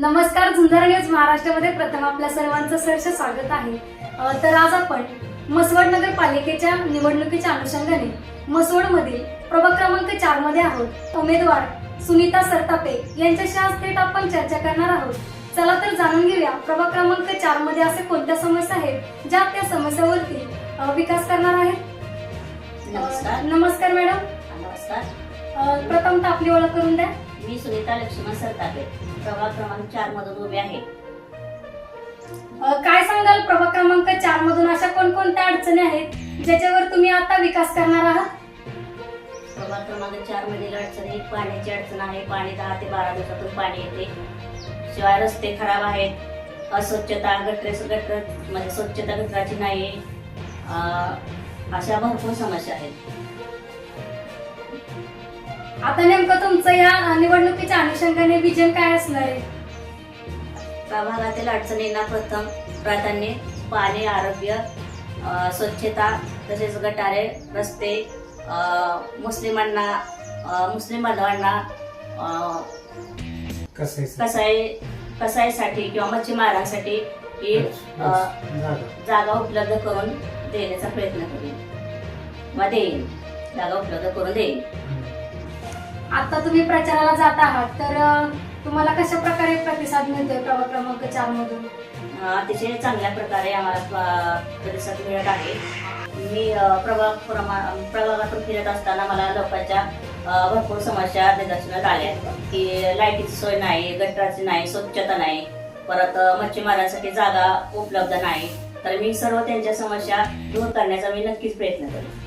झुंजार news महाराष्ट्रामध्ये प्रथम आपल्या सर्वांचं सहर्ष स्वागत आहे. तर आज आपण मसवड नगरपालिकेच्या निवडणुकीच्या अनुषंगाने मसवडमधील प्रभाग क्रमांक चारमध्ये आहोत. उमेदवार सुनीता सरतापे यांच्याशी आज थेट आपण चर्चा करणार आहोत. चला तर जाणून घेऊया प्रभाग क्रमांक चारमध्ये असे कोणत्या समस्या आहेत ज्या त्या समस्यावरती विकास करणार आहेत? नमस्कार. नमस्कार मॅडम. नमस्कार. प्रथमतः आपली ओळख करून द्या. मी सुनीता लक्ष्मण सरतापे. प्रभाग क्रमांक चार मधून उभे आहे. काय सांगाल? प्रभाग क्रमांक चार मधून अशा कोणकोणत्या अडचणी आहेत ज्याच्यावर तुम्ही आता विकास करणार आहात? प्रभाग क्रमांक चार मधील अडचणी पाण्याची अडचण आहे. पाणी दहा ते बारा दिवसातून पाणी येते. शिवाय रस्ते खराब आहेत. अस्वच्छता गटर गटर म्हणजे स्वच्छता गटराची नाही. अशा भरपूर समस्या आहेत. आता नेमकं तुमचं या निवडणुकीच्या अनुषंगाने विजन काय असणार आहे? प्रभागातील अडचणींना प्रथम. प्राधान्य पाणी आरोग्य अ, स्वच्छता तसेच गटारे रस्ते अ, मुस्लिमांना अ, मुस्लिम बांधवांना अ, कसं आहे कसाई कसाईसाठी किंवा मच्छीमारांसाठी ही अ, जागा. उपलब्ध करून देण्याचा प्रयत्न करेन. देईन. जागा उपलब्ध करून देईन. आता तुम्ही प्रचाराला जात आहात तर तुम्हाला कशा प्रकारे प्रतिसाद मिळतोय प्रभाग क्रमांक चार मधून? अतिशय चांगल्या प्रकारे आम्हाला प्रतिसाद मिळत आहे. मी प्रवा प्रभाग प्रमा प्रभागातून फिरत असताना मला लोकांच्या भरपूर समस्या निदर्शनात आल्या. की लाईटीची सोय नाही गटराची नाही स्वच्छता नाही. परत मच्छीमारांसाठी जागा उपलब्ध नाही. तर मी सर्व त्यांच्या समस्या दूर करण्याचा मी नक्कीच प्रयत्न करेन.